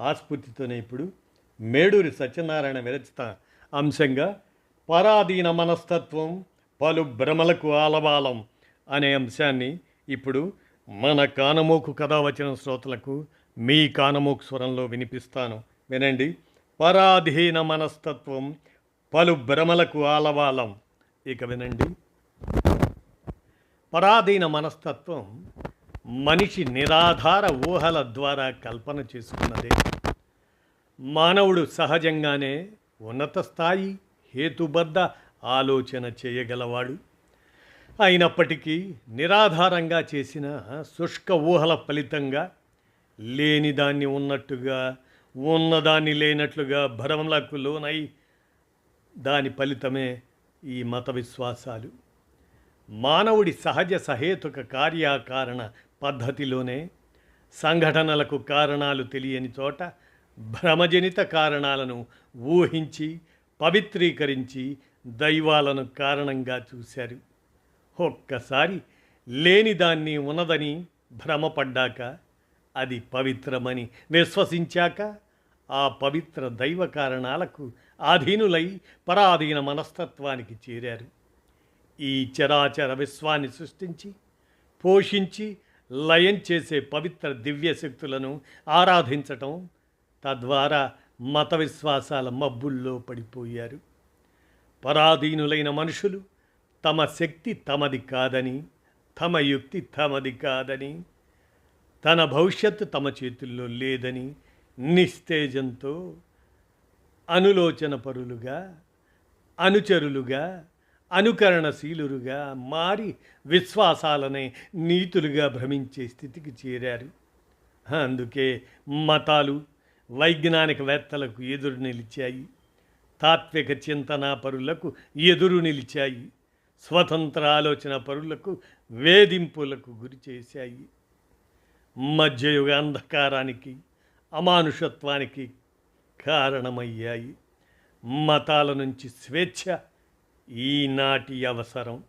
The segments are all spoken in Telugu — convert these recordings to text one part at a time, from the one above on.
ఆస్ఫూర్తితోనే ఇప్పుడు మేడూరి సత్యనారాయణ విరచిత అంశంగా పరాధీన మనస్తత్వం పలు భ్రమలకు ఆలవాలం అనే అంశాన్ని ఇప్పుడు మన కానమోకు కథ వచ్చిన శ్రోతలకు మీ కానమోకు స్వరంలో వినిపిస్తాను. వినండి. పరాధీన మనస్తత్వం పలు భ్రమలకు ఆలవాలం ఇక వినండి. పరాధీన మనస్తత్వం మనిషి నిరాధార ఊహల ద్వారా కల్పన చేసుకున్నదే. మానవుడు సహజంగానే ఉన్నత స్థాయి హేతుబద్ధ ఆలోచన చేయగలవాడు. అయినప్పటికీ నిరాధారంగా చేసిన శుష్క ఊహల ఫలితంగా లేనిదాన్ని ఉన్నట్టుగా ఉన్నదాన్ని లేనట్లుగా భ్రమలకు లోనై దాని ఫలితమే ఈ మత విశ్వాసాలు. మానవుడి సహజ సహేతుక కార్యకారణ పద్ధతిలోనే సంఘటనలకు కారణాలు తెలియని చోట భ్రమజనిత కారణాలను ఊహించి పవిత్రీకరించి దైవాలను కారణంగా చూశారు. ఒక్కసారి లేనిదాన్ని ఉన్నదని భ్రమపడ్డాక అది పవిత్రమని విశ్వసించాక ఆ పవిత్ర దైవ కారణాలకు ఆధీనులై పరాధీన మనస్తత్వానికి చేరారు. ఈ చరాచర విశ్వాన్ని సృష్టించి పోషించి లయం చేసే పవిత్ర దివ్య శక్తులను ఆరాధించటం తద్వారా మత విశ్వాసాల మబ్బుల్లో పడిపోయారు. పరాధీనులైన మనుషులు తమ శక్తి తమది కాదని తమ యుక్తి తమది కాదని తన భవిష్యత్తు తమ చేతుల్లో లేదని నిస్తేజంతో అనులోచన పరులుగా అనుచరులుగా అనుకరణశీలురుగా మారి విశ్వాసాలనే నీతులుగా భ్రమించే స్థితికి చేరారు. అందుకే మతాలు వైజ్ఞానికవేత్తలకు ఎదురు నిలిచాయి. తాత్విక చింతనా పరులకు ఎదురు నిలిచాయి. స్వతంత్ర ఆలోచన పరులకు వేధింపులకు గురి చేశాయి. మధ్యయుగ అంధకారానికి అమానుషత్వానికి కారణమయ్యాయి. మతాల నుంచి స్వేచ్ఛ ఈనాటి అవసరం.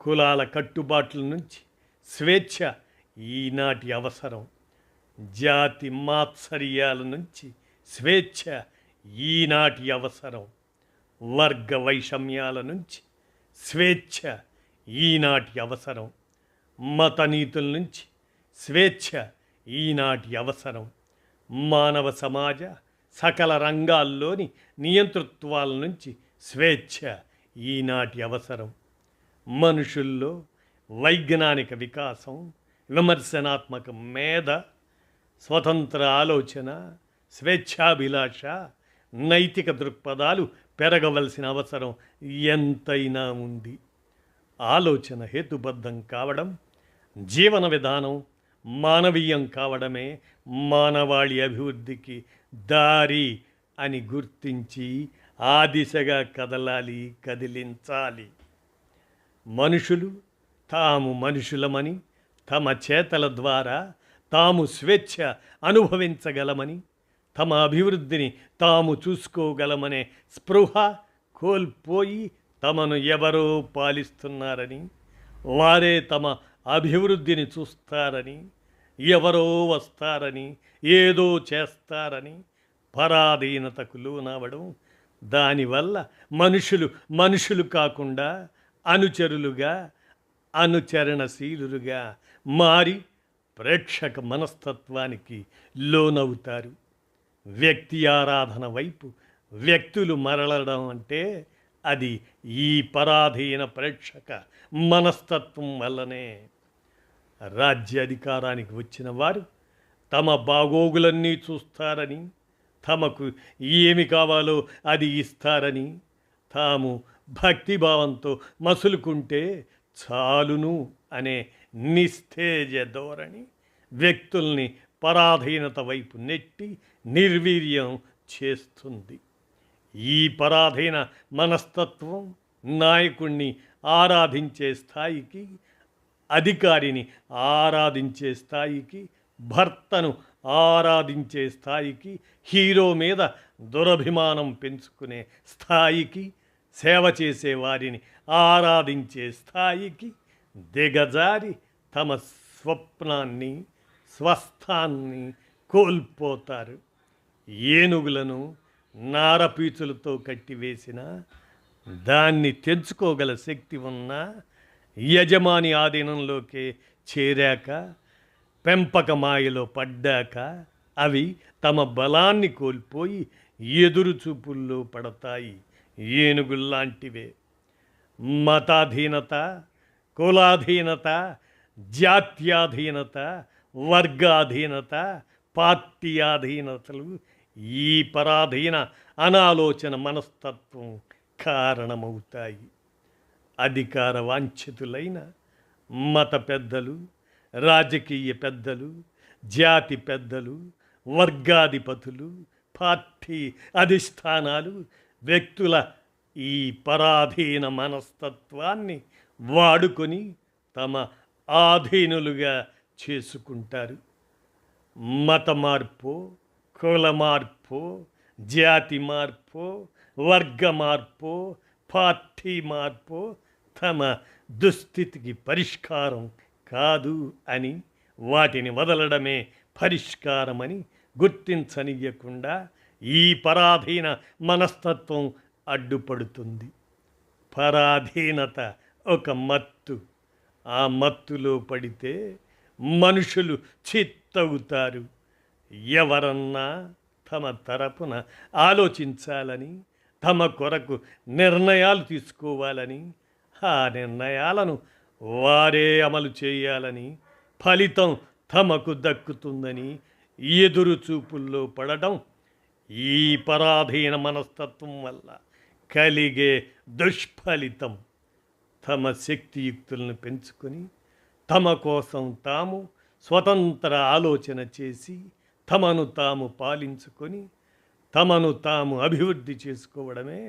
కులాల కట్టుబాట్ల నుంచి స్వేచ్ఛ ఈనాటి అవసరం. జాతి మాత్సర్యాల నుంచి స్వేచ్ఛ ఈనాటి అవసరం. వర్గ వైషమ్యాల నుంచి స్వేచ్ఛ ఈనాటి అవసరం. మత నీతుల నుంచి స్వేచ్ఛ ఈనాటి అవసరం. మానవ సమాజ సకల రంగాల్లోని నియంతృత్వాల నుంచి స్వేచ్ఛ ఈనాటి అవసరం. మనుషుల్లో వైజ్ఞానిక వికాసం విమర్శనాత్మక మేధ స్వతంత్ర ఆలోచన స్వేచ్ఛాభిలాష నైతిక దృక్పథాలు పెరగవలసిన అవసరం ఎంతైనా ఉంది. ఆలోచన హేతుబద్ధం కావడం జీవన విధానం మానవీయం కావడమే మానవాళి అభివృద్ధికి దారి అని గుర్తించి ఆ దిశగా కదలాలి కదిలించాలి. మనుషులు తాము మనుషులమని తమ చేతల ద్వారా తాము స్వేచ్ఛ అనుభవించగలమని తమ అభివృద్ధిని తాము చూసుకోగలమనే స్పృహ కోల్పోయి తమను ఎవరో పాలిస్తున్నారని వారే తమ అభివృద్ధిని చూస్తారని ఎవరో వస్తారని ఏదో చేస్తారని పరాధీనతకు లోనవడం దానివల్ల మనుషులు మనుషులు కాకుండా అనుచరులుగా అనుచరణశీలులుగా మారి ప్రేక్షక మనస్తత్వానికి లోనవుతారు. వ్యక్తి ఆరాధన వైపు వ్యక్తులు మరలడం అంటే అది ఈ పరాధీన ప్రేక్షక మనస్తత్వం వల్లనే. రాజ్యాధికారానికి వచ్చిన వారు తమ బాగోగులన్నీ చూస్తారని తమకు ఏమి కావాలో అది ఇస్తారని తాము భక్తిభావంతో మసులుకుంటే చాలును అనే నిస్తేజ ధోరణి వ్యక్తుల్ని పరాధీనత వైపు నెట్టి నిర్వీర్యం చేస్తుంది. ఈ పరాధీన మనస్తత్వం నాయకుణ్ణి ఆరాధించే స్థాయికి అధికారిని ఆరాధించే స్థాయికి భర్తను ఆరాధించే స్థాయికి హీరో మీద దురభిమానం పెంచుకునే స్థాయికి సేవ చేసే వారిని ఆరాధించే స్థాయికి దిగజారి తమ స్వప్నాన్ని స్వస్థాన్ని కోల్పోతారు. ఏనుగులను నారపీచులతో కట్టివేసిన దాన్ని తెంచుకోగల శక్తి ఉన్న యజమాని ఆధీనంలోకి చేరాక పెంపక మాయలో పడ్డాక అవి తమ బలాన్ని కోల్పోయి ఎదురు చూపుల్లో పడతాయి. ఏనుగుల్లాంటివే. మతాధీనత కులాధీనత జాత్యాధీనత వర్గాధీనత పార్టీ ఆధీనతలు ఈ పరాధీన అనాలోచన మనస్తత్వం కారణమవుతాయి. అధికార వాంఛితులైన మత పెద్దలు రాజకీయ పెద్దలు జాతి పెద్దలు వర్గాధిపతులు పార్టీ అధిష్టానాలు వ్యక్తుల ఈ పరాధీన మనస్తత్వాన్ని వాడుకొని తమ ఆధీనులుగా చేసుకుంటారు. మత మార్పు కుల మార్పు జాతి మార్పు వర్గ మార్పు పార్టీ మార్పు తమ దుస్థితికి పరిష్కారం కాదు అని వాటిని వదలడమే పరిష్కారమని గుర్తించనియకుండా ఈ పరాధీన మనస్తత్వం అడ్డుపడుతుంది. పరాధీనత ఒక మత్తు. ఆ మత్తులో పడితే మనుషులు చిత్తవుతారు. ఎవరన్నా తమ తరపున ఆలోచించాలని తమ కొరకు నిర్ణయాలు తీసుకోవాలని ఆ నిర్ణయాలను వారే అమలు చేయాలని ఫలితం తమకు దక్కుతుందని ఎదురు చూపుల్లో పడటం ఈ పరాధీన మనస్తత్వం వల్ల కలిగే దుష్ఫలితం తమ శక్తియుక్తులను పెంచుకొని తమ కోసం తాము స్వతంత్ర ఆలోచన చేసి తమను తాము పాలించుకొని తమను తాము అభివృద్ధి చేసుకోవడమే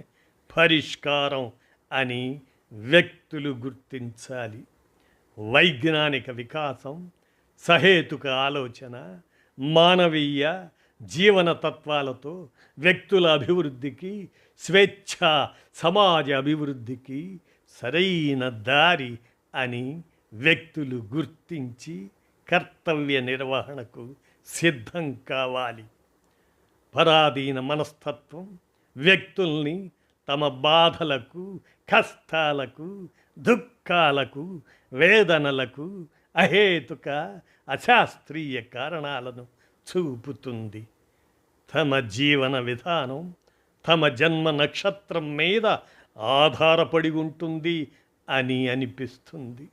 పరిష్కారం అని వ్యక్తులు గుర్తించాలి. వైజ్ఞానిక వికాసం సహేతుక ఆలోచన మానవీయ జీవన తత్వాలతో వ్యక్తుల అభివృద్ధికి స్వేచ్ఛ సమాజ అభివృద్ధికి సరైన దారి అని వ్యక్తులు గుర్తించి కర్తవ్య నిర్వహణకు సిద్ధం కావాలి. పరాధీన మనస్తత్వం వ్యక్తుల్ని తమ బాధలకు కష్టాలకు దుఃఖాలకు వేదనలకు అహేతుక అశాస్త్రీయ కారణాలను చూపుతుంది. తమ జీవన విధానం తమ జన్మ నక్షత్రం మీద ఆధారపడి ఉంటుంది అని అనిపిస్తుంది.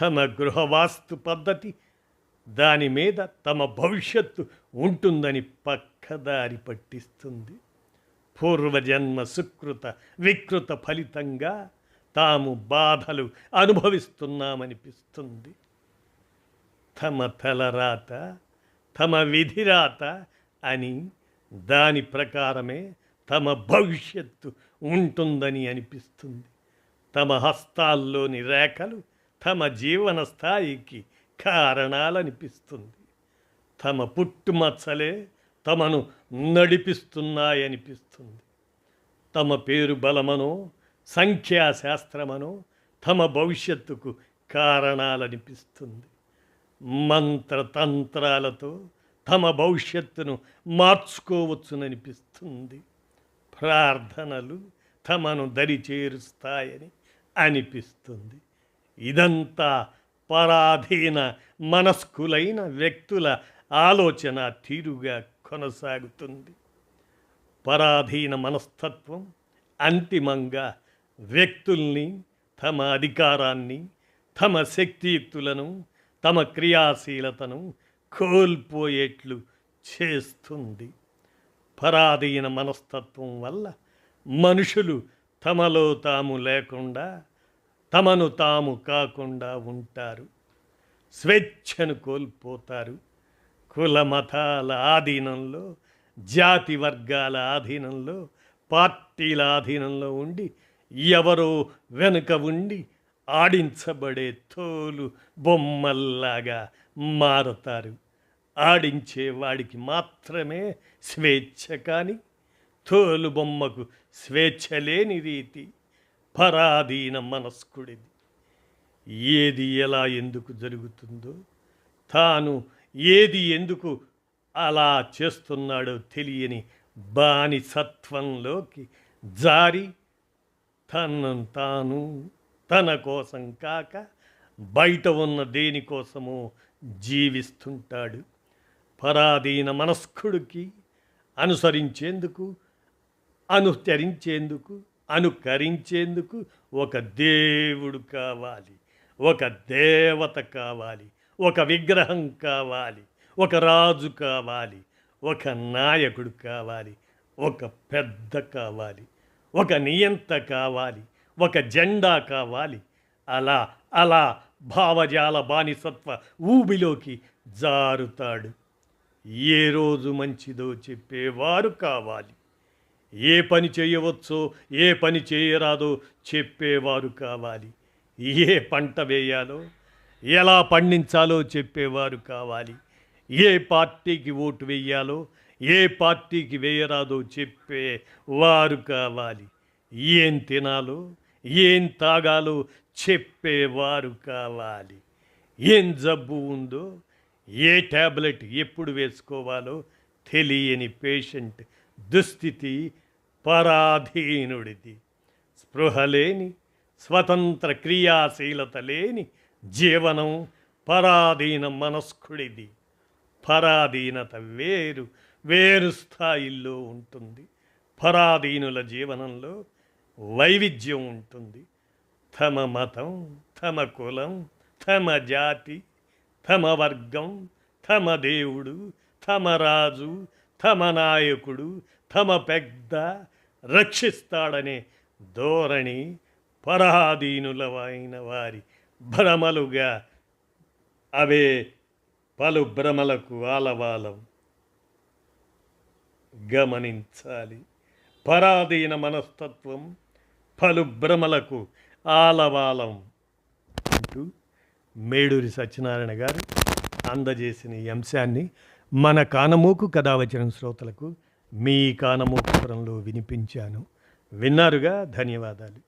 తమ గృహవాస్తు పద్ధతి దాని మీద తమ భవిష్యత్తు ఉంటుందని పక్కదారి పట్టిస్తుంది. పూర్వజన్మ సుకృత వికృత ఫలితంగా తాము బాధలు అనుభవిస్తున్నామనిపిస్తుంది. తమ తలరాత తమ విధిరాత అని దాని ప్రకారమే తమ భవిష్యత్తు ఉంటుందని అనిపిస్తుంది. తమ హస్తాల్లోని రేఖలు తమ జీవన స్థాయికి కారణాలనిపిస్తుంది. తమ పుట్టుమచ్చలే తమను నడిపిస్తున్నాయనిపిస్తుంది. తమ పేరు బలమనో సంఖ్యాశాస్త్రమనో తమ భవిష్యత్తుకు కారణాలనిపిస్తుంది. మంత్రతంత్రాలతో తమ భవిష్యత్తును మార్చుకోవచ్చుననిపిస్తుంది. ప్రార్థనలు తమను దరి చేరుస్తాయని అనిపిస్తుంది. ఇదంతా పరాధీన మనస్కులైన వ్యక్తుల ఆలోచన తీరుగా కొనసాగుతుంది. పరాధీన మనస్తత్వం అంతిమంగా వ్యక్తుల్ని తమ అధికారాన్ని తమ శక్తియుక్తులను తమ క్రియాశీలతను కోల్పోయేట్లు చేస్తుంది. పరాధీన మనస్తత్వం వల్ల మనుషులు తమలో తాము లేకుండా తమను తాము కాకుండా ఉంటారు. స్వేచ్ఛను కోల్పోతారు. కుల మతాల ఆధీనంలో జాతి వర్గాల ఆధీనంలో పార్టీల ఆధీనంలో ఉండి ఎవరో వెనుక ఉండి ఆడించబడే తోలు బొమ్మల్లాగా మారతారు. ఆడించే వాడికి మాత్రమే స్వేచ్ఛ కానీ తోలు బొమ్మకు స్వేచ్ఛ లేని రీతి పరాధీన మనస్కుడిది. ఏది ఎలా ఎందుకు జరుగుతుందో తాను ఏది ఎందుకు అలా చేస్తున్నాడో తెలియని బానిసత్వంలోకి జారి తనను తాను తన కోసం కాక బయట ఉన్న దేనికోసమో జీవిస్తుంటాడు. పరాధీన మనస్కుడికి అనుసరించేందుకు అనుచరించేందుకు అనుకరించేందుకు ఒక దేవుడు కావాలి ఒక దేవత కావాలి. ఒక విగ్రహం కావాలి ఒక రాజు కావాలి ఒక నాయకుడు కావాలి ఒక పెద్ద కావాలి ఒక నియంత కావాలి ఒక జెండా కావాలి. అలా అలా భావజాల బానిసత్వ ఊబిలోకి జారుతాడు. ఏ రోజు మంచిదో చెప్పేవారు కావాలి. ఏ పని చేయవచ్చో ఏ పని చేయరాదో చెప్పేవారు కావాలి. ఏ పంట వేయాలో ఎలా పండించాలో చెప్పేవారు కావాలి. ఏ పార్టీకి ఓటు వేయాలో ఏ పార్టీకి వేయరాదో చెప్పే వారు కావాలి. ఏం తినాలో ఏం తాగాలో చెప్పేవారు కావాలి. ఏం జబ్బు ఉందో ఏ ట్యాబ్లెట్ ఎప్పుడు వేసుకోవాలో తెలియని పేషెంట్ దుస్థితి పరాధీనుడిది. స్పృహ లేని స్వతంత్ర క్రియాశీలత లేని జీవనం పరాధీన మనస్కుడిది. పరాధీనత వేరు వేరు స్థాయిల్లో ఉంటుంది. పరాధీనుల జీవనంలో వైవిధ్యం ఉంటుంది. తమ మతం తమ కులం తమ జాతి తమ వర్గం తమ దేవుడు తమ రాజు తమ నాయకుడు తమ పెద్ద రక్షిస్తాడనే ధోరణి పరాధీనులమైన వారి భ్రమలుగా అవే పలు భ్రమలకు ఆలవాలం. గమనించాలి. పరాధీన మనస్తత్వం పలు భ్రమలకు ఆలవాలం అంటూ మేడూరి సత్యనారాయణ గారు అందజేసిన ఈ అంశాన్ని మన కానమూకు కథావచనం శ్రోతలకు మీ కానమూకు పురంలో వినిపించాను. విన్నారుగా? ధన్యవాదాలు.